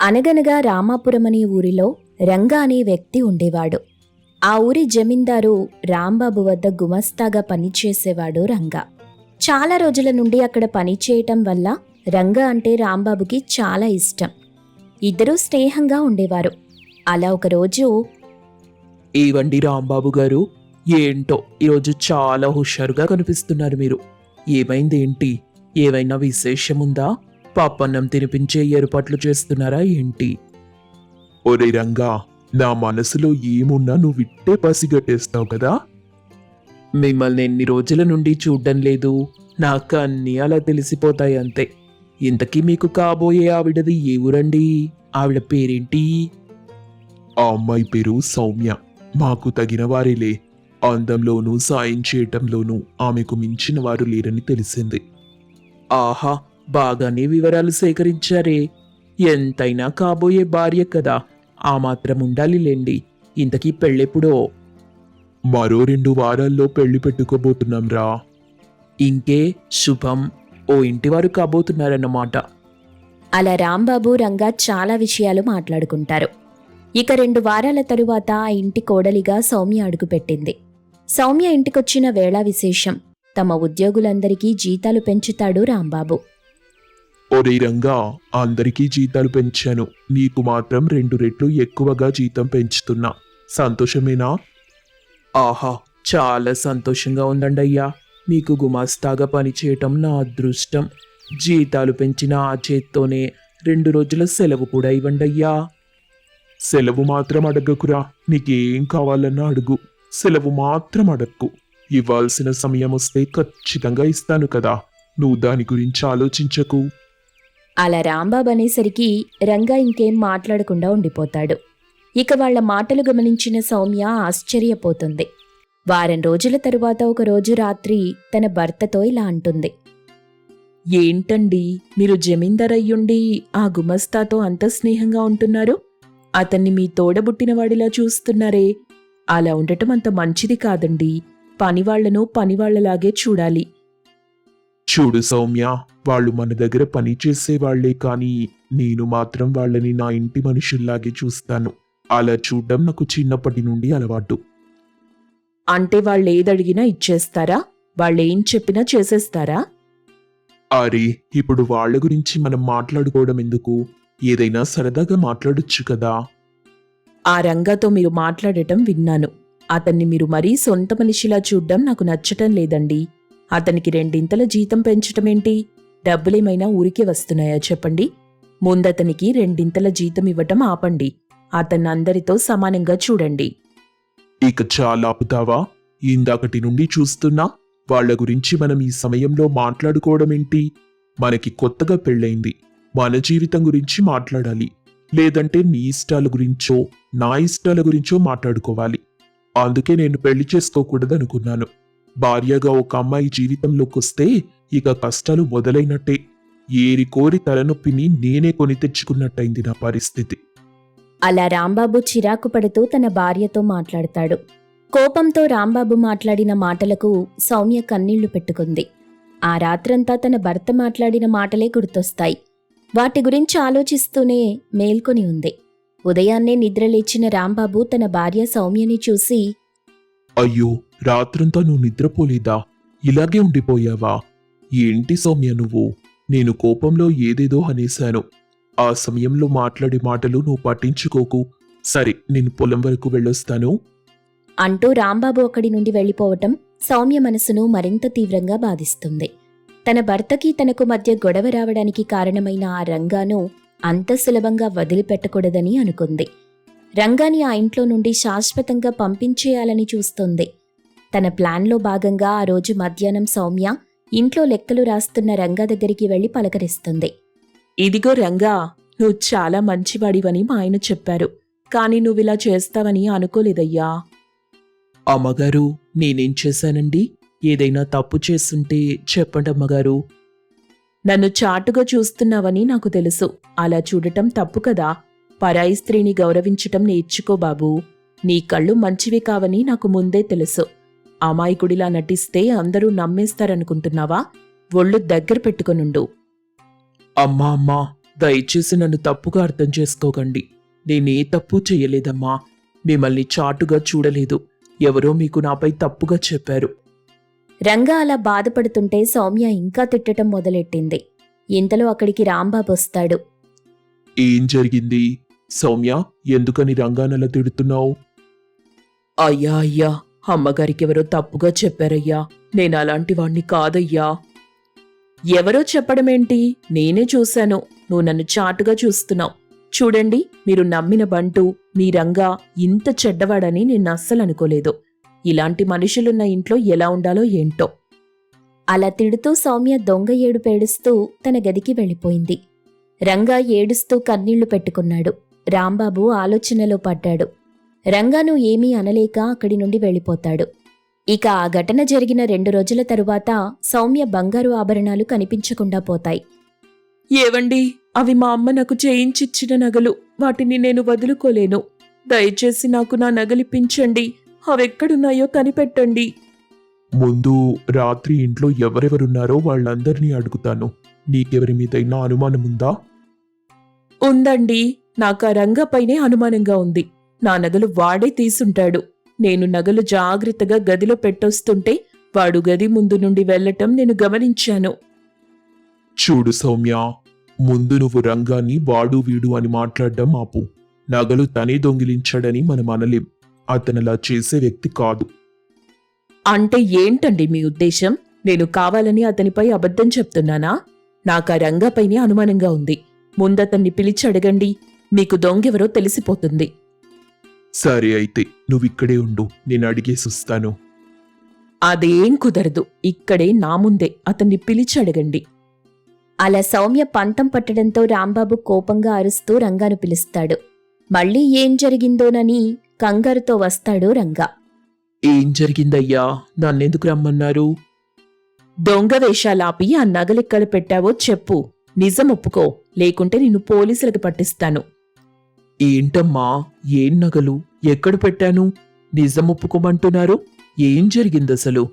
అనగనగా రామాపురం అనే ఊరిలో రంగా అనే వ్యక్తి ఉండేవాడు. ఆ ఊరి జమీందారు రాంబాబు వద్ద గుమస్తాగా పనిచేసేవాడు రంగా. చాలా రోజుల నుండి అక్కడ పనిచేయటం వల్ల రంగా అంటే రాంబాబుకి చాలా ఇష్టం. ఇద్దరూ స్నేహంగా ఉండేవారు. అలా ఒకరోజు ఏవండి రాంబాబు గారు? ఏంటో ఈరోజు చాలా హుషారుగా కనిపిస్తున్నారు మీరు. ఏమైంది ఏంటి ఏవైనా విశేషముందా? పాపన్నం తినిపించే ఏర్పాట్లు చేస్తున్నారా ఏంటి? ఒరే రంగా నా మనసులో ఏమున్నా నువ్వు ఇట్టే పసిగట్టేస్తావు కదా? మిమ్మల్ని ఎన్ని రోజుల నుండి చూడడం లేదు. నాకు అన్నీ అలా తెలిసిపోతాయి అంతే. ఇంతకీ మీకు కాబోయే ఆవిడది ఏ ఊరండి? ఆవిడ పేరేంటి? ఆ అమ్మాయి పేరు సౌమ్య. మాకు తగిన వారిలే. అందంలోనూ సాయం చేయటంలోనూ ఆమెకు మించిన వారు లేరని తెలిసింది. ఆహా బాగానే వివరాలు సేకరించారే. ఎంతైనా కాబోయే భార్య కదా. ఆ మాత్రం ఉండాలిలేండి ఇంతకీ పెళ్ళెప్పుడో? మరో రెండు వారాల్లో పెళ్ళి పెట్టుకోబోతున్నాం రా. ఇంకే శుభం. ఓ ఇంటివారు కాబోతున్నారన్నమాట. అలా రాంబాబు రంగా చాలా విషయాలు మాట్లాడుకుంటారు. ఇక రెండు వారాల తరువాత ఆ ఇంటి కోడలిగా సౌమ్య అడుగుపెట్టింది సౌమ్య ఇంటికొచ్చిన వేళ విశేషం. తమ ఉద్యోగులందరికీ జీతాలు పెంచుతాడు రాంబాబు. ఒరే రంగా అందరికీ జీతాలు పెంచాను. నీకు మాత్రం రెండు రెట్లు ఎక్కువగా జీతం పెంచుతున్నా. సంతోషమేనా? ఆహా చాలా సంతోషంగా ఉందండి అయ్యా. మీకు గుమాస్తాగా పనిచేయటం నా అదృష్టం. జీతాలు పెంచిన ఆ చేత్తోనే రెండు రోజుల సెలవు కూడా ఇవ్వండి అయ్యా. సెలవు మాత్రం అడగకురా. నీకేం కావాలన్నా అడుగు. సెలవు మాత్రం అడక్కు. ఇవ్వాల్సిన సమయం వస్తే ఖచ్చితంగా ఇస్తాను కదా. నువ్వు దాని గురించి ఆలోచించకు. అలా రాంబాబు అనేసరికి రంగా ఇంకేం మాట్లాడకుండా ఉండిపోతాడు. ఇక వాళ్ళ మాటలు గమనించిన సౌమ్య ఆశ్చర్యపోతుంది. వారం రోజుల తరువాత ఒకరోజు రాత్రి తన భర్తతో ఇలా అంటుంది. ఏంటండి మీరు జమీందార్ అయ్యుండి ఆ గుమస్తాతో అంత స్నేహంగా ఉంటున్నారు? అతన్ని మీ తోడబుట్టినవాడిలా చూస్తున్నారే. అలా ఉండటం అంత మంచిది కాదండి. పనివాళ్ళను పనివాళ్ళలాగే చూడాలి. చూడు సౌమ్య వాళ్ళు మన దగ్గర పని చేసేవాళ్ళే కానీ నేను మాత్రం వాళ్ళని నా ఇంటి మనుషుల్లాగే చూస్తాను. అలా చూడడం నాకు చిన్నప్పటి నుండి అలవాటు. అంటే వాళ్ళు ఏదడిగినా ఇచ్చేస్తారా? వాళ్ళేం చెప్పినా చేసేస్తారా? అరే ఇప్పుడు వాళ్ళ గురించి మనం మాట్లాడుకోవడం ఎందుకు? ఏదైనా సరదాగా మాట్లాడొచ్చు కదా. ఆ రంగాతో మీరు మాట్లాడటం విన్నాను. అతన్ని మీరు మరీ సొంత మనిషిలా చూడ్డం నాకు నచ్చటం లేదండి. అతనికి రెండింతల జీతం పెంచటమేంటి? డబ్బులేమైనా ఊరికే వస్తున్నాయా చెప్పండి. ముందతనికి రెండింతల జీతం ఇవ్వటం ఆపండి. అతన్ని అందరితో సమానంగా చూడండి. ఇక చాలా ఆపుతావా? ఇందాకటి నుండి చూస్తున్నా. వాళ్ళ గురించి మనం ఈ సమయంలో మాట్లాడుకోవడం ఏంటి మనకి కొత్తగా పెళ్ళైంది మన జీవితం గురించి మాట్లాడాలి. లేదంటే నీ ఇష్టాల గురించో నా ఇష్టాల గురించో మాట్లాడుకోవాలి. అందుకే నేను పెళ్ళి చేసుకోకూడదనుకున్నాను. భార్యగా ఒక అమ్మాయి జీవితంలోకి వస్తే ఇక కష్టాలు మొదలైనట్టే. ఏరి కోరి తలనొప్పిని నేనే కొని తెచ్చుకున్నట్టయింది నా పరిస్థితి. అలా రాంబాబు చిరాకు పడుతూ తన భార్యతో మాట్లాడతాడు. కోపంతో రాంబాబు మాట్లాడిన మాటలకు సౌమ్య కన్నీళ్ళు పెట్టుకుంది. ఆ రాత్రంతా తన భర్త మాట్లాడిన మాటలే గుర్తొస్తాయి. వాటి గురించి ఆలోచిస్తూనే మేల్కొని ఉంది. ఉదయాన్నే నిద్రలేచిన రాంబాబు తన భార్య సౌమ్యని చూసి అయ్యో రాత్రంతా నువ్వు నిద్రపోలేదా? ఇలాగే ఉండిపోయావా? ఏంటి సౌమ్య నువ్వు. నేను కోపంలో ఏదేదో అనేశాను. ఆ సమయంలో మాట్లాడే మాటలు నువ్వు పట్టించుకోకు. సరే నేను పొలం వరకు వెళ్ళొస్తాను. అంటూ రాంబాబు అక్కడి నుండి వెళ్ళిపోవటం సౌమ్య మనసును మరింత తీవ్రంగా బాధిస్తుంది. తన భర్తకి తనకు మధ్య గొడవ రావడానికి కారణమైన ఆ రంగాను అంత సులభంగా వదిలిపెట్టకూడదని అనుకుంది. రంగాని ఆ ఇంట్లో నుండి శాశ్వతంగా పంపించేయాలని చూస్తుంది. తన ప్లాన్లో భాగంగా ఆ రోజు మధ్యాహ్నం సౌమ్య ఇంట్లో లెక్కలు రాస్తున్న రంగా దగ్గరికి వెళ్ళి పలకరిస్తుంది. ఇదిగో రంగా నువ్వు చాలా మంచివాడివని మా ఆయన చెప్పారు. కానీ నువ్విలా చేస్తావని అనుకోలేదయ్యా. అమ్మగారు నేనేం చేశానండి? ఏదైనా తప్పు చేస్తుంటే చెప్పండి అమ్మగారు. నన్ను చాటుగా చూస్తున్నావని నాకు తెలుసు. అలా చూడటం తప్పు కదా. పరాయి స్త్రీని గౌరవించటం నేర్చుకో బాబూ. నీ కళ్ళు మంచివి కావని నాకు ముందే తెలుసు. అమాయకుడిలా నటిస్తే అందరూ నమ్మేస్తారనుకుంటున్నావా? ఒళ్ళు దగ్గర పెట్టుకొనుండు. అమ్మా అమ్మా దయచేసి నన్ను తప్పుగా అర్థం చేసుకోకండి. నేనే తప్పు చేయలేదమ్మా. మిమ్మల్ని చాటుగా చూడలేదు. ఎవరో మీకు నాపై తప్పుగా చెప్పారు. రంగా అలా బాధపడుతుంటే సౌమ్య ఇంకా తిట్టటం మొదలెట్టింది. ఇంతలో అక్కడికి రాంబాబు వస్తాడు. ఏం జరిగింది? సౌమ్య ఎందుకని రంగానలా తిడుతున్నావు? అయ్యా అయ్యా అమ్మగారికి ఎవరో తప్పుగా చెప్పారయ్యా. నేను అలాంటి వాణ్ణి కాదయ్యా. ఎవరో చెప్పడమేంటి నేనే చూశాను. నువ్వు నన్ను చాటుగా చూస్తున్నావు. చూడండి మీరు నమ్మిన బంటు మీ రంగా ఇంత చెడ్డవాడని నేను అస్సలు అనుకోలేదు. ఇలాంటి మనుషులున్న ఇంట్లో ఎలా ఉండాలో ఏంటో. అలా తిడుతూ సౌమ్య దొంగ ఏడు పేడుస్తూ తన గదికి వెళ్ళిపోయింది. రంగా ఏడుస్తూ కన్నీళ్ళు పెట్టుకున్నాడు. రాంబాబు ఆలోచనలో పడ్డాడు. రంగాను ఏమీ అనలేక అక్కడి నుండి వెళ్ళిపోతాడు. ఇక ఆ ఘటన జరిగిన రెండు రోజుల తరువాత సౌమ్య బంగారు ఆభరణాలు కనిపించకుండా పోతాయి. ఏవండి? అవి మా అమ్మ నాకు చేయించిచ్చిన నగలు. వాటిని నేను వదులుకోలేను. దయచేసి నాకు నా నగలిపించండి అవెక్కడున్నాయో కనిపెట్టండి. ముందు రాత్రి ఇంట్లో ఎవరెవరున్నారో వాళ్ళందరినీ అడుగుతాను. నీకెవరి మీదైనా అనుమానముందా? ఉందండి. నాకు ఆ రంగపైనే అనుమానంగా ఉంది. నా నగలు వాడే తీసుంటాడు. నేను నగలు జాగ్రత్తగా గదిలో పెట్టొస్తుంటే వాడు గది ముందు నుండి వెళ్ళటం నేను గమనించాను. చూడు సౌమ్య ముందు నువ్వు రంగాన్ని వాడు వీడు అని మాట్లాడడం ఆపు. నగలు తనే దొంగిలించాడని మనం అనలేం. అతనలా చేసే వ్యక్తి కాదు. అంటే ఏంటండి మీ ఉద్దేశం? నేను కావాలని అతనిపై అబద్ధం చెప్తున్నానా? నాకు ఆ రంగపైనే అనుమానంగా ఉంది. ముందతన్ని పిలిచి అడగండి. మీకు దొంగెవరో తెలిసిపోతుంది. సరే అయితే నువ్విక్కడే ఉండు నేను అడిగేసి వస్తాను. అదేం కుదరదు ఇక్కడే నా ముందే అతన్ని పిలిచి అడగండి. అలా సౌమ్య పంతం పట్టడంతో రాంబాబు కోపంగా అరుస్తూ రంగాను పిలుస్తాడు. మళ్ళీ ఏం జరిగిందోనని కంగారుతో వస్తాడు రంగా. ఏం జరిగిందయ్యా? నన్నెందుకు రమ్మన్నారు? దొంగ వేషాలాపి ఆ నగలెక్కడ పెట్టావో చెప్పు. నిజం ఒప్పుకో లేకుంటే నిన్ను పోలీసులకు పట్టిస్తాను. ఏంటమ్మా? ఏం నగలు? ఎక్కడ పెట్టాను? నిజం ఒప్పుకోమంటున్నారు? ఏం జరిగిందసలు?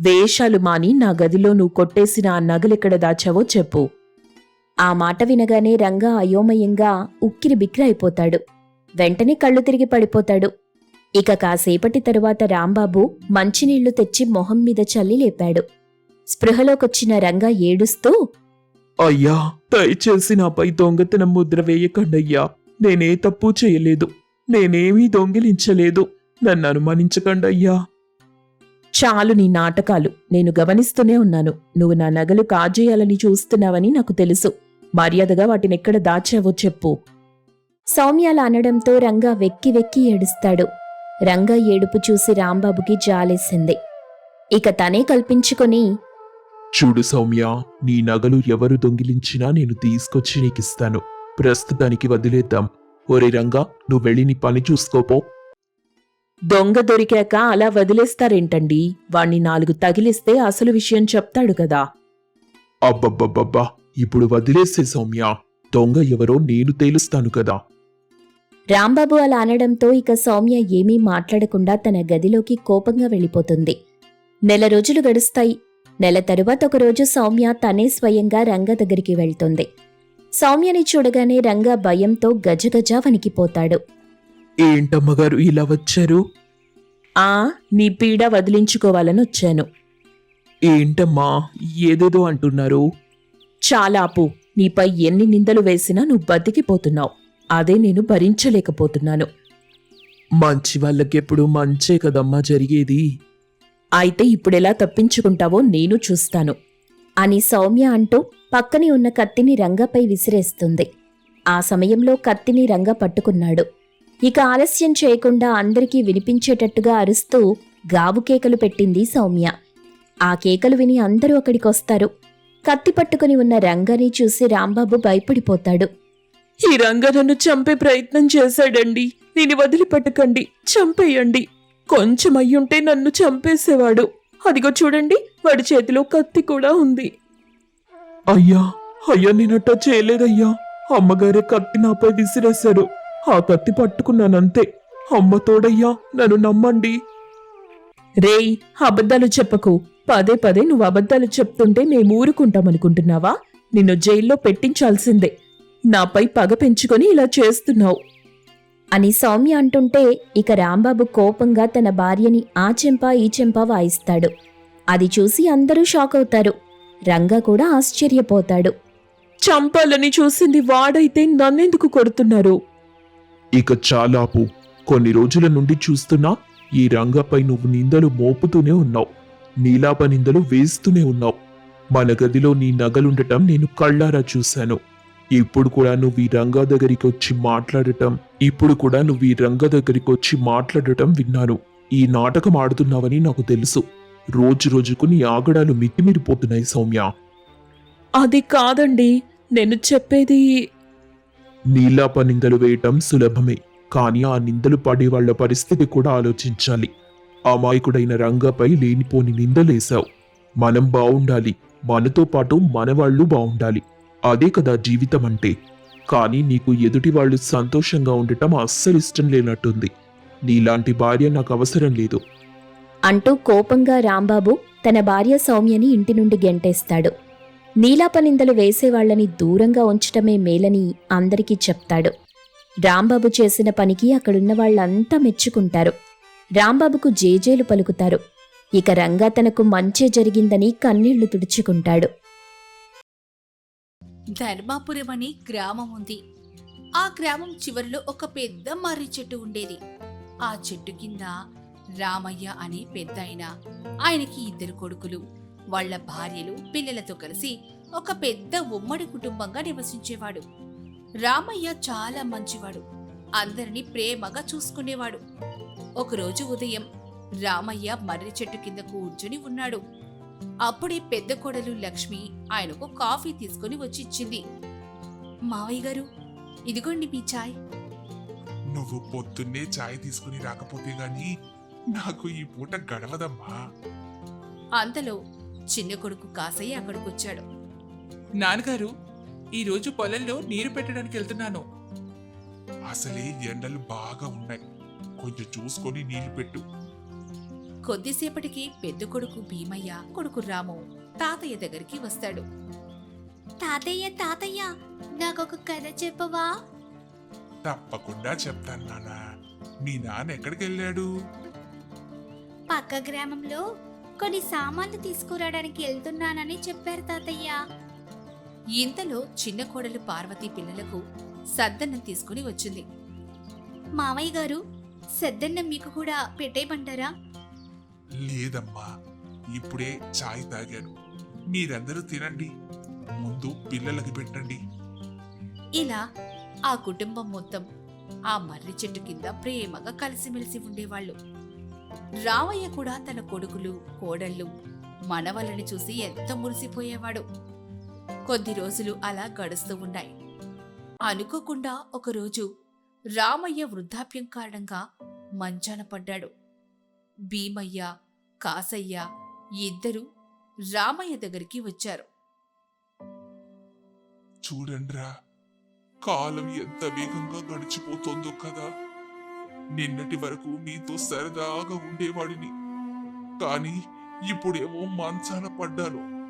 వేషాలు మాని నా గదిలో నువ్వు కొట్టేసిన ఆ నగలెక్కడ దాచావో చెప్పు. ఆ మాట వినగానే రంగా అయోమయంగా ఉక్కిరి బిక్కిరి అయిపోతాడు. వెంటనే కళ్ళు తిరిగి పడిపోతాడు. ఇక కాసేపటి తరువాత రాంబాబు మంచినీళ్ళు తెచ్చి మొహం మీద చల్లి లేపాడు. స్పృహలోకొచ్చిన రంగా ఏడుస్తూ అయ్యా దయచేసి నాపై దొంగతనం ముద్ర వేయకండయ్యా. నేనే తప్పు చేయలేదు. నేనేమీ దొంగిలించలేదు. నన్ను అనుమానించకండయ్యా చాలు నీ నాటకాలు. నేను గమనిస్తూనే ఉన్నాను. నువ్వు నా నగలు కాజేయాలని చూస్తున్నావని నాకు తెలుసు. మర్యాదగా వాటినెక్కడ దాచావో చెప్పు. సౌమ్యాల అనడంతో రంగా వెక్కి వెక్కి ఏడుస్తాడు. రంగా ఏడుపు చూసి రాంబాబుకి జాలేసింది. ఇక తనే కల్పించుకొని చూడు సౌమ్య నీ నగలు ఎవరు దొంగిలించినా నేను తీసుకొచ్చి నీకిస్తాను. ప్రస్తుతానికి వదిలేద్దాం. ఒరే రంగా నువ్వు వెళ్ళి నీ పని చూసుకోపో. దొంగ దొరికాక అలా వదిలేస్తారేంటండి? వాణ్ణి నాలుగు తగిలిస్తే అసలు విషయం చెప్తాడు కదా. అబ్బబ్బబ్బబ్బా ఇప్పుడు వదిలేసే సౌమ్య. దొంగ ఎవరో నేను తేలుస్తాను కదా. రాంబాబు అలా అనడంతో ఇక సౌమ్య ఏమీ మాట్లాడకుండా తన గదిలోకి కోపంగా వెళ్ళిపోతుంది. నెల రోజులు గడుస్తాయి. నెల తరువాత ఒకరోజు సౌమ్య తనే స్వయంగా రంగ దగ్గరికి వెళ్తుంది. సౌమ్యని చూడగానే రంగ భయంతో గజగజ వణికిపోతాడు ఏంటమ్మగారు ఇలా వచ్చారు? ఆ నీ పీడ వదిలించుకోవాలని వచ్చాను. ఏంటమ్మా ఏదేదో అంటున్నారు? చాలా ఆపు నీపై ఎన్ని నిందలు వేసినా నువ్వు బతికిపోతున్నావు. అదే నేను భరించలేకపోతున్నాను. మంచి వాళ్ళకెప్పుడు మంచే కదమ్మా జరిగేది? అయితే ఇప్పుడెలా తప్పించుకుంటావో నేను చూస్తాను. అని సౌమ్య అంటూ పక్కనే ఉన్న కత్తిని రంగపై విసిరేస్తుంది. ఆ సమయంలో కత్తిని రంగ పట్టుకున్నాడు. ఇక ఆలస్యం చేయకుండా అందరికీ వినిపించేటట్టుగా అరుస్తూ గావు కేకలు పెట్టింది సౌమ్య. ఆ కేకలు విని అందరూ అక్కడికొస్తారు. కత్తి పట్టుకుని ఉన్న రంగని చూసి రాంబాబు భయపడిపోతాడు. ఈ రంగ నన్ను చంపే ప్రయత్నం చేశాడండి. నేను వదిలిపెట్టకండి. చంపేయండి. కొంచెం అయ్యుంటే నన్ను చంపేసేవాడు. అదిగో చూడండి వాడి చేతిలో కత్తి కూడా ఉంది. అయ్యా అయ్యా నేనట్ట చేయలేదయ్యా. అమ్మగారే కత్తి నాపై విసిరేశారు. ఆ కత్తి పట్టుకున్నానంతే. అమ్మ తోడయ్యా నన్ను నమ్మండి. రేయ్ అబద్ధాలు చెప్పకు. పదే పదే నువ్వు అబద్ధాలు చెప్తుంటే మేము ఊరుకుంటామనుకుంటున్నావా? నిన్ను జైల్లో పెట్టించాల్సిందే. నాపై పగ పెంచుకొని ఇలా చేస్తున్నావు. అని సౌమ్య అంటుంటే ఇక రాంబాబు కోపంగా తన భార్యని ఆ చెంప ఈ చెంప వాయిస్తాడు. అది చూసి అందరూ షాక్ అవుతారు రంగా కూడా ఆశ్చర్యపోతాడు. చంపాలని చూసింది వాడైతే నన్నెందుకు కొడుతున్నారు? ఇక చాలాపు కొన్ని రోజుల నుండి చూస్తున్నా ఈ రంగపై నువ్వు నిందలు మోపుతూనే ఉన్నావు. నీలాప నిందలు వేస్తూనే ఉన్నావు. మన గదిలో నీ నగలుండటం నేను కళ్ళారా చూశాను. ఇప్పుడు కూడా నువ్వు ఈ రంగా దగ్గరికి వచ్చి మాట్లాడటం ఇప్పుడు కూడా నువ్వు ఈ రంగ దగ్గరికి వచ్చి మాట్లాడటం విన్నాను. ఈ నాటకం ఆడుతున్నావని నాకు తెలుసు. రోజు రోజుకు నీ ఆగడాలు మితిమిరిపోతున్నాయి సౌమ్య. అది కాదండి నేను చెప్పేది నీలాప నిందలు వేయటం సులభమే కానీ ఆ నిందలు పడే వాళ్ళ పరిస్థితి కూడా ఆలోచించాలి. అమాయకుడైన రంగపై లేనిపోని నిందలేశావు. మనం బావుండాలి మనతో పాటు మనవాళ్ళు బావుండాలి. అదే కదా జీవితం అంటే. కానీ నీకు ఎదుటి వాళ్ళు సంతోషంగా ఉండటం అస్సలు ఇష్టం లేనట్టుంది. నీలాంటి భార్య నాకు అవసరం లేదు. అంటూ కోపంగా రాంబాబు తన భార్య సౌమ్యని ఇంటి నుండి గెంటేస్తాడు. నీలాపనిందలు వేసేవాళ్ళని దూరంగా ఉంచటమే మేలని అందరికీ చెప్తాడు. రాంబాబు చేసిన పనికి అక్కడున్న వాళ్ళంతా మెచ్చుకుంటారు. రాంబాబుకు జేజేలు పలుకుతారు. ఇక రంగా తనకు మంచే జరిగిందని కన్నీళ్ళు తుడుచుకుంటాడు. ధర్మాపురం అనే గ్రామం ఉంది. ఆ గ్రామం చివరిలో ఒక పెద్ద మర్రి చెట్టు ఉండేది. ఆ చెట్టు కింద రామయ్య అనే పెద్ద ఆయన ఆయనకి ఇద్దరు కొడుకులు. వాళ్ళ భార్యలు పిల్లలతో కలిసి ఒక పెద్ద ఉమ్మడి కుటుంబంగా నివసించేవాడు. రామయ్య చాలా మంచివాడు. అందరినీ ప్రేమగా చూసుకునేవాడు. ఒకరోజు ఉదయం రామయ్య మర్రి చెట్టు కింద కూర్చుని ఉన్నాడు. అప్పుడే పెద్ద కోడలు లక్ష్మి ఆయనకు కాఫీ తీసుకుని వచ్చి ఇచ్చింది. మావయ్య గారు ఇదిగోండి మీ చాయ్. నువ్వు పొద్దున్నే చాయ్ తీసుకుని రాకపోతే గాని నాకు ఈ పూట గడవదమ్మా. అంతలో చిన్న కొడుకు కాసయ్య అక్కడికొచ్చాడు. నాన్నగారు ఈరోజు పొలంలో నీరు పెట్టడానికి వెళ్తున్నాను. అసలే ఎండలు బాగా ఉన్నాయి. కొంచెం చూసుకొని నీళ్ళు పెట్టు. కొద్దిసేపటికి పెద్ద కొడుకు భీమయ్య కొడుకు రాము తాతయ్య దగ్గరికి వస్తాడు. తాతయ్య తాతయ్య నాకొక కథ చెప్పవా? తప్పకుండా చెప్తాను నాన్న. మీ నాన్న ఎక్కడికి వెళ్ళాడు పక్క గ్రామంలో కొన్ని సామాన్లు తీసుకురావడానికి వెళ్తున్నానని చెప్పారు తాతయ్య. ఇంతలో చిన్న కోడలు పార్వతి పిల్లలకు సద్దన్నం తీసుకుని వచ్చింది. మామయ్య గారు సద్దన్నం మీకు కూడా పెట్టేయమంటారా? లేదమ్మా ఇప్పుడే చాయ్ తాగాను. మీరందరూ తినండి ముందు పిల్లలకి పెట్టండి. ఇలా ఆ కుటుంబం మొత్తం ఆ మర్రి చెట్టు కింద ప్రేమగా కలిసిమెలిసి ఉండేవాళ్ళు. రామయ్య కూడా తన కొడుకులు కోడళ్ళు మనవలని చూసి ఎంత మురిసిపోయేవాడు. కొద్ది రోజులు అలా గడుస్తూ ఉన్నాయి. అనుకోకుండా ఒకరోజు రామయ్య వృద్ధాప్యం కారణంగా మంచాన పడ్డాడు. భీమయ్య కాసయ్య ఇద్దరు రామయ్య దగ్గరికి వచ్చారు. చూడండిరా కాలం ఎంత వేగంగా గడిచిపోతుందో కదా. నిన్నటి వరకు మీతో సరదాగా ఉండేవాడిని. కానీ ఇప్పుడేమో మంచాన పడ్డాను.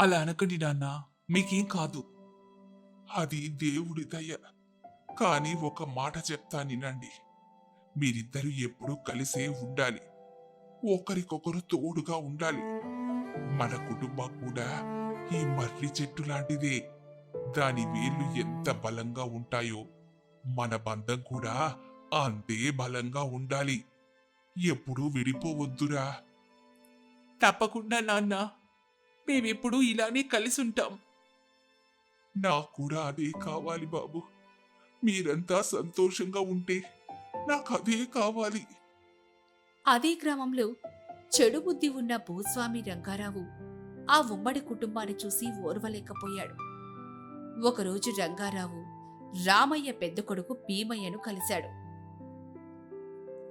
అలా అనకండి నాన్న మీకేం కాదు. అది దేవుడి దయ. కానీ ఒక మాట చెప్తా నినండి మీరిద్దరూ ఎప్పుడూ కలిసే ఉండాలి. ఒకరికొకరు తోడుగా ఉండాలి. మన కుటుంబం కూడా ఈ మర్రి చెట్టు లాంటిదే. దాని వేళ్ళు ఎంత బలంగా ఉంటాయో మన బంధం కూడా అంతే బలంగా ఉండాలి. ఎప్పుడూ విడిపోవద్దురా. తప్పకుండా నాన్న. మేమెప్పుడు ఇలానే కలిసి ఉంటాం నాకు కూడా అదే కావాలి బాబు. మీరంతా సంతోషంగా ఉంటే నాకు అదే కావాలి. అదే గ్రామంలో చెడు బుద్ధి ఉన్న భూస్వామి రంగారావు ఆ ఉమ్మడి కుటుంబాన్ని చూసి ఓర్వలేకపోయాడు. ఒకరోజు రంగారావు రామయ్య పెద్ద కొడుకు భీమయ్యను కలిశాడు.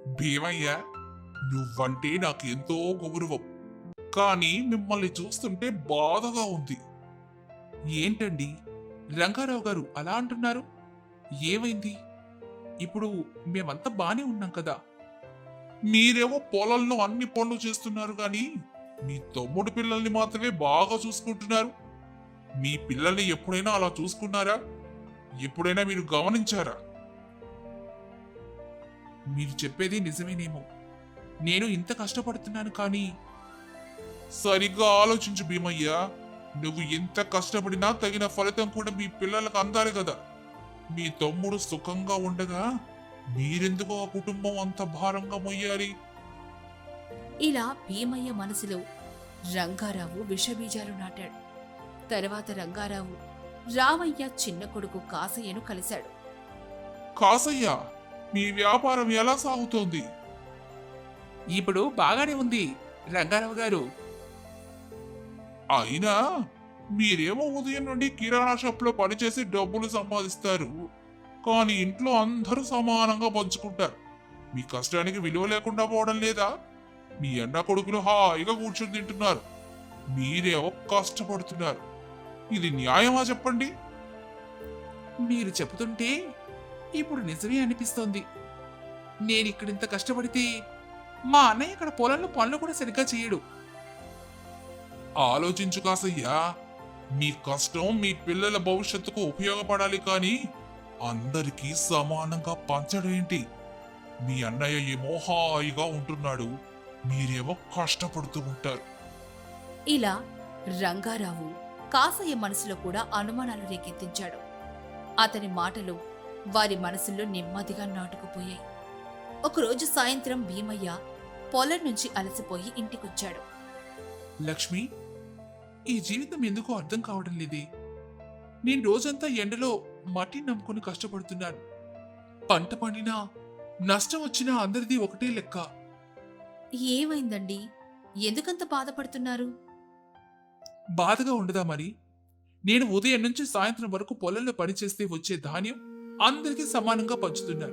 భీమయ్య నువ్వంటే నాకు ఎంతో గౌరవం కానీ మిమ్మల్ని చూస్తుంటే బాధగా ఉంది. ఏంటండి? రంగారావు గారు అలా అంటున్నారు? ఏమైంది? ఇప్పుడు మేమంతా బానే ఉన్నాం కదా. మీరేమో పొలంలో అన్ని పనులు చేస్తున్నారు కానీ మీ తమ్ముడు పిల్లల్ని మాత్రమే బాగా చూసుకుంటున్నారు. మీ పిల్లల్ని ఎప్పుడైనా అలా చూసుకున్నారా? ఎప్పుడైనా మీరు గమనించారా? మీరు చెప్పేది నిజమేనేమో. నేను ఇంత కష్టపడుతున్నాను కానీ సరిగ్గా ఆలోచించు భీమయ్య నువ్వు ఎంత కష్టపడినా తగిన ఫలితం కూడా మీ పిల్లలకు అందాలి కదా. మీ తమ్ముడు సుఖంగా ఉండగా మీరెందుకు ఆ కుటుంబం అంత భారంగా మొయ్యాలి? ఇలా భీమయ్య మనసులో రంగారావు విషబీజాలు నాటాడు. తర్వాత రంగారావు రామయ్య చిన్న కొడుకు కాసయ్యను కలిశాడు. కాసయ్య? మీ వ్యాపారం ఎలా సాగుతోంది? ఇప్పుడు బాగానే ఉంది రంగారావు గారు. అయినా మీరేమో ఉదయం నుండి కిరాణా షాప్లో పనిచేసి డబ్బులు సంపాదిస్తారు కానీ ఇంట్లో అందరూ సమానంగా పంచుకుంటారు. మీ కష్టానికి విలువ లేకుండా పోవడం లేదా? మీ అన్న కొడుకులు హాయిగా కూర్చొని తింటున్నారు. మీరేమో కష్టపడుతున్నారు. ఇది న్యాయమా చెప్పండి? మీరు చెబుతుంటే ఇప్పుడు నిజమే అనిపిస్తోంది. నేను ఇక్కడ ఇంత కష్టపడితే మా అన్నయ్య ఇక్కడ పొలంలో పనులు కూడా సరిగ్గా చేయడు. ఆలోచించు కాసయ్యా మీ కష్టం మీ పిల్లల భవిష్యత్తుకు ఉపయోగపడాలి కానీ అందరికీ సమానంగా పంచడం ఏంటి? మీ అన్నయ్య ఏమో హాయిగా ఉంటున్నాడు మీరేమో కష్టపడుతూ ఉంటారు. ఇలా రంగారావు కాసయ్య మనసులో కూడా అనుమానాలు రేకెత్తించాడు. అతని మాటలు వారి మనసుల్లో నెమ్మదిగా నాటుకుపోయాయి. ఒకరోజు సాయంత్రం భీమయ్య పొలం నుంచి అలసిపోయి ఇంటికొచ్చాడు. లక్ష్మి ఈ జీవితం ఎందుకో అర్థం కావడం లేదే. నేను రోజంతా ఎండలో మట్టి నమ్ముకొని కష్టపడుతున్నాను. పంట పండినా నష్టం వచ్చినా అందరిది ఒకటే లెక్క. ఏమైందండి? ఎందుకంత బాధపడుతున్నారు? బాధగా ఉండదా మరి? నేను ఉదయం నుంచి సాయంత్రం వరకు పొలంలో పనిచేస్తే వచ్చే ధాన్యం అందరికీ సమానంగా పంచుతున్నారు.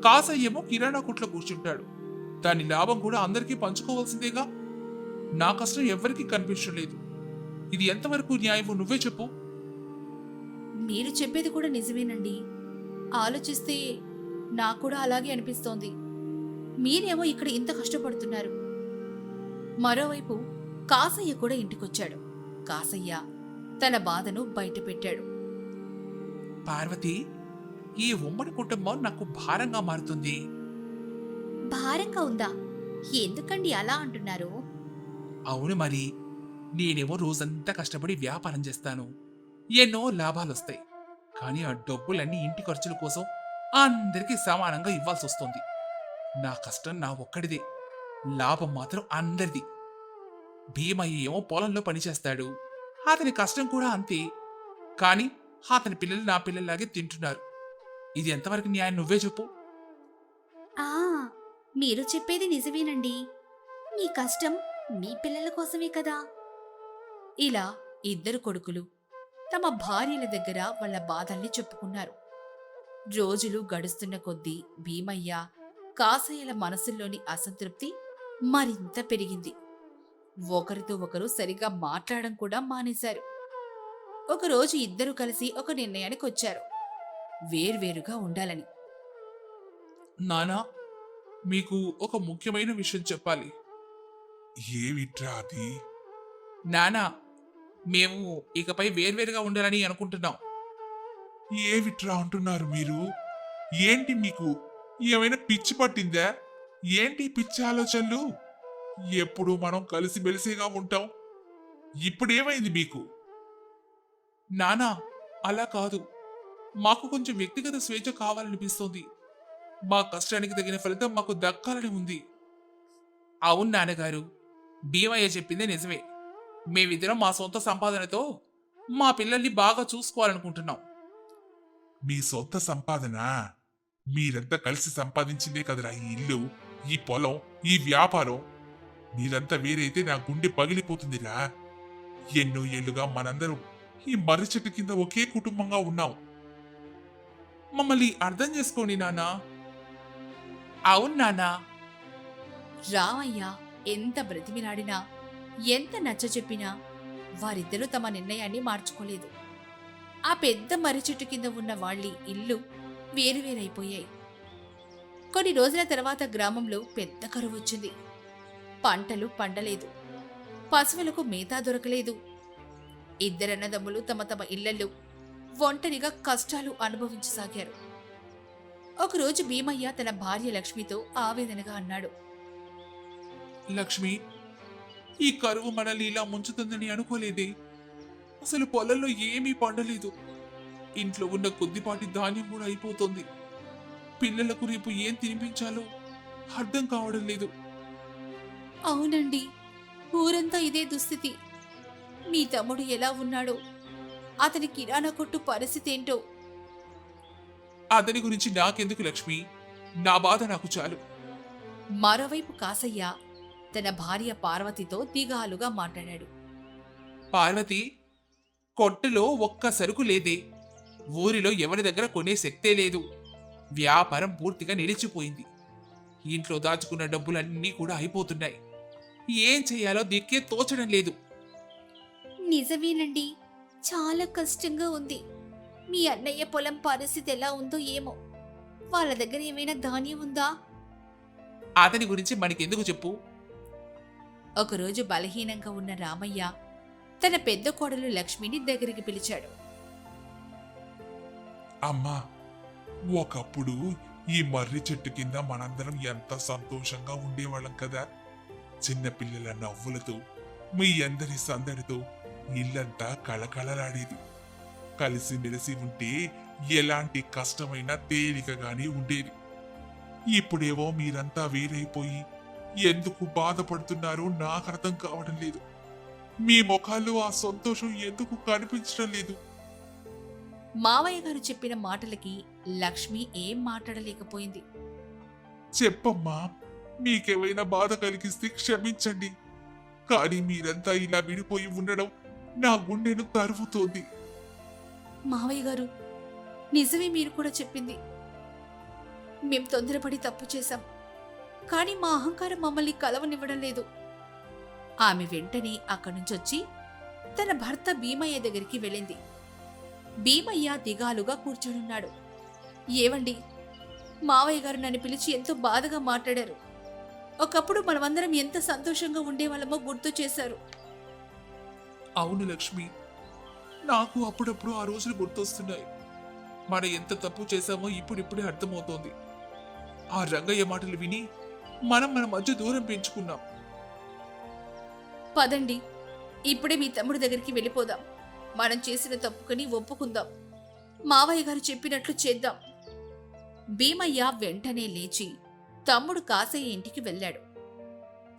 కాసయ్యేమో కిరాణా కుట్లో కూర్చుంటాడు. దాని లాభం కూడా అందరికీ పంచుకోవాల్సిందేగా? నా కష్టం ఎవ్వరికీ కనిపించలేదు ఇది ఎంతవరకు న్యాయమో నువ్వే చెప్పు. మీరు చెప్పేది కూడా నిజమేనండి. ఆలోచిస్తే నాకు కూడా అలాగే అనిపిస్తోంది. మీరేమో ఇక్కడ ఇంత కష్టపడుతున్నారు. మరోవైపు కాసయ్య కూడా ఇంటికొచ్చాడు. కాసయ్య తన బాధను బయటపెట్టాడు. పార్వతి! ఈ ఉమ్మడి కుటుంబం నాకు భారంగా మారుతుంది. భారంగా ఉందా? ఎందుకండి అలా అంటున్నారు? అవును మరి. నేనేమో రోజంతా కష్టపడి వ్యాపారం చేస్తాను. ఎన్నో లాభాలు వస్తాయి కానీ ఆ డబ్బులన్నీ ఇంటి ఖర్చుల కోసం అందరికీ సమానంగా ఇవ్వాల్సి వస్తుంది నా కష్టం నా ఒక్కడిదే. లాభం మాత్రం అందరిది. భీమయ్య ఏమో పొలంలో పనిచేస్తాడు. అతని కష్టం కూడా అంతే. కానీ అతని పిల్లలు నా పిల్లల్లాగే తింటున్నారు. ఇది ఎంతవరకు న్యాయం? నువ్వే చెప్పు. ఆ మీరు చెప్పేది నిజమేనండి. మీ కష్టం మీ పిల్లల కోసమే కదా. ఇలా ఇద్దరు కొడుకులు తమ భార్యల దగ్గర వాళ్ళ బాధల్ని చెప్పుకున్నారు. రోజులు గడుస్తున్న కొద్దీ భీమయ్య కాసయ్యల మనసుల్లోని అసంతృప్తి మరింత పెరిగింది. ఒకరితో ఒకరు సరిగా మాట్లాడడం కూడా మానేశారు. ఒకరోజు ఇద్దరు కలిసి ఒక నిర్ణయానికి వచ్చారు. వేర్వేరుగా ఉండాలని. నానా మీకు ఒక ముఖ్యమైన విషయం చెప్పాలి. ఏమిట్రా అది? నానా మేము ఇకపై వేర్వేరుగా ఉండాలని అనుకుంటున్నాం. ఏమిట్రా అంటున్నారు మీరు? ఏంటి మీకు? ఏమైనా పిచ్చి పట్టిందా? ఏంటి పిచ్చి ఆలోచనలు? ఎప్పుడు మనం కలిసి మెలిసిగా ఉంటాం? ఇప్పుడేమైంది మీకు? నానా అలా కాదు. మాకు కొంచెం వ్యక్తిగత స్వేచ్ఛ కావాలనిపిస్తోంది. మా కష్టానికి తగిన ఫలితం మాకు దక్కాలని ఉంది. అవును నాన్నగారు భీమయ్య చెప్పిందే నిజమే. మేమిద్దరం మా సొంత సంపాదనతో మా పిల్లల్ని బాగా చూసుకోవాలనుకుంటున్నాం. మీ సొంత సంపాదన? మీరంతా కలిసి సంపాదించిందే కదరా ఈ ఇల్లు ఈ పొలం ఈ వ్యాపారం. మీరంతా వేరైతే నా గుండె పగిలిపోతుందిరా. ఎన్నో ఏళ్ళుగా మనందరం ఈ మర్రి చెట్టు కింద ఒకే కుటుంబంగా ఉన్నాం. మమ్మల్ని అర్థం చేసుకోండి నాన్నా. అవును నానా రామయ్య ఎంత బ్రతిమిలాడినా ఎంత నచ్చ చెప్పినా వారిద్దరూ తమ నిర్ణయాన్ని మార్చుకోలేదు. ఆ పెద్ద మర్రి చెట్టు కింద ఉన్న వాళ్ళి ఇల్లు వేరువేరైపోయాయి. కొన్ని రోజుల తర్వాత గ్రామంలో పెద్ద కరువు వచ్చింది. పంటలు పండలేదు. పశువులకు మేత దొరకలేదు. ఇద్దరన్నదమ్ములు తమ తమ ఇళ్ళలో ఒంటరిగా కష్టాలు అనుభవించసాగారు. ఒకరోజు భీమయ్య తన భార్య లక్ష్మితో ఆవేదనగా అన్నాడు. లక్ష్మి ఈ కరువు మనల్ని ఇలా ముంచుతుందని అనుకోలేదే. అసలు పొలంలో ఏమీ పండలేదు. ఇంట్లో ఉన్న కొద్దిపాటి ధాన్యం కూడా అయిపోతుంది. పిల్లలకు రేపు ఏం తినిపించాలో అర్థం కావడం లేదు. అవునండి ఊరంతా ఇదే దుస్థితి. మీ తమ్ముడు ఎలా ఉన్నాడో అతని కిరాణా కొట్టు పరిస్థితి ఏంటో? అతని గురించి నాకెందుకు లక్ష్మి? నా బాధ నాకు చాలు. మరోవైపు కాసయ్య తన భార్య పార్వతితో దిగాలుగా మాట్లాడాడు. పార్వతి కొట్టులో ఒక్క సరుకు లేదే. ఊరిలో ఎవరి దగ్గర కొనే శక్తే లేదు. వ్యాపారం పూర్తిగా నిలిచిపోయింది. ఇంట్లో దాచుకున్న డబ్బులన్నీ కూడా అయిపోతున్నాయి. ఏం చేయాలో దిక్కే తోచడం లేదు. నిజమేనండి. చాలా కష్టంగా ఉంది. మీ అన్నయ్య పొలం పరిస్థితి ఎలా ఉందో ఏమో. వాళ్ళ దగ్గర ఏమైనా ధాన్యం ఉందా? అతని గురించి మనకెందుకు చెప్పు? ఒకరోజు బలహీనంగా ఉన్న రామయ్య తన పెద్ద కోడలు లక్ష్మిని దగ్గరికి పిలిచాడు. అమ్మా ఒకప్పుడు ఈ మర్రి చెట్టు కింద మనందరం ఎంత సంతోషంగా ఉండేవాళ్ళం కదా. చిన్నపిల్లల నవ్వులతో మీ అందరి సందడితో ఇల్లంతా కళకళలాడేది. కలిసి మెలిసి ఉంటే ఎలాంటి కష్టమైనా తేలికగానే ఉండేది. ఇప్పుడేవో మీరంతా వేరైపోయి ఎందుకు బాధపడుతున్నారో నాకు అర్థం కావడం లేదు. మీ ముఖాల్లో ఆ సంతోషం ఎందుకు కనిపించడం లేదు? మావయ్య గారు చెప్పిన మాటలకి లక్ష్మి ఏం మాట్లాడలేకపోయింది. చెప్పమ్మా మీకేమైనా బాధ కలిగిస్తే క్షమించండి. కానీ మీరంతా ఇలా విడిపోయి ఉండడం నా గుండెను తరువుతోంది మావయ్య గారు నిజమే మీరు కూడా చెప్పింది. మేం తొందరపడి తప్పు చేశాం. కానీ మా అహంకారం మమ్మల్ని కలవనివ్వడం లేదు. ఆమె వెంటనే అక్కడి నుంచి వచ్చి తన భర్త భీమయ్య దగ్గరికి వెళ్ళింది. భీమయ్య దిగాలుగా కూర్చొనున్నాడు. ఏవండి? మావయ్య గారు నన్ను పిలిచి ఎంతో బాధగా మాట్లాడారు. ఒకప్పుడు మనమందరం ఎంత సంతోషంగా ఉండేవాళ్ళమో గుర్తు చేశారు. అవును లక్ష్మి. నాకు అప్పుడప్పుడు ఆ రోజులు గుర్తొస్తున్నాయి. మనం ఎంత తప్పు చేశామో ఇప్పుడిప్పుడే అర్థమవుతోంది. ఆ రంగయ్య మాటలు విని మనం మన మధ్య దూరం పెంచుకున్నాం. పదండి. ఇప్పుడే మీ తమ్ముడి దగ్గరికి వెళ్ళిపోదాం. మనం చేసిన తప్పుకని ఒప్పుకుందాం. మావయ్య గారు చెప్పినట్లు చేద్దాం. భీమయ్య వెంటనే లేచి తమ్ముడు కాసయ్య ఇంటికి వెళ్ళాడు.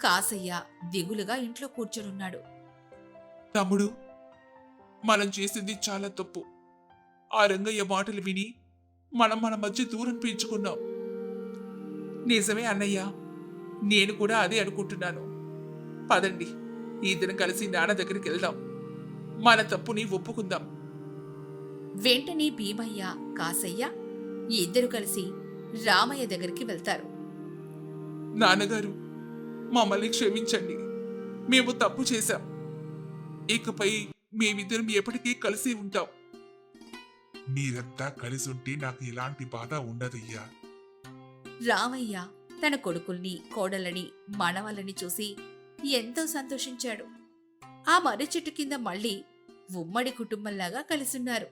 కాసయ్య దిగులుగా ఇంట్లో కూర్చొనున్నాడు. తమ్ముడు మనం చేసింది చాలా తప్పు. ఆ రంగయ్య మాటలు విని మనం మన మధ్య దూరం పెంచుకున్నాం నిజమే అన్నయ్య నేను కూడా అదే అనుకుంటున్నాను. పదండి ఇద్దరం కలిసి నాన్న దగ్గరికి వెళ్దాం. మన తప్పుని ఒప్పుకుందాం. వెంటనే భీమయ్య కాసయ్య ఇద్దరు కలిసి రామయ్య దగ్గరికి వెళ్తారు. నాన్నగారు మమ్మల్ని క్షమించండి. మేము తప్పు చేశాం. ఇకపై మేమిద్దరం ఎప్పటికీ కలిసి ఉంటాం. మీరంతా కలిసి ఉంటే నాకు ఎలాంటి బాధ ఉండదయ్యా. రామయ్య తన కొడుకుల్ని కోడలని మనవలని చూసి ఎంతో సంతోషించాడు. ఆ మర్రి చెట్టు కింద మళ్ళీ ఉమ్మడి కుటుంబంలాగా కలిసున్నారు.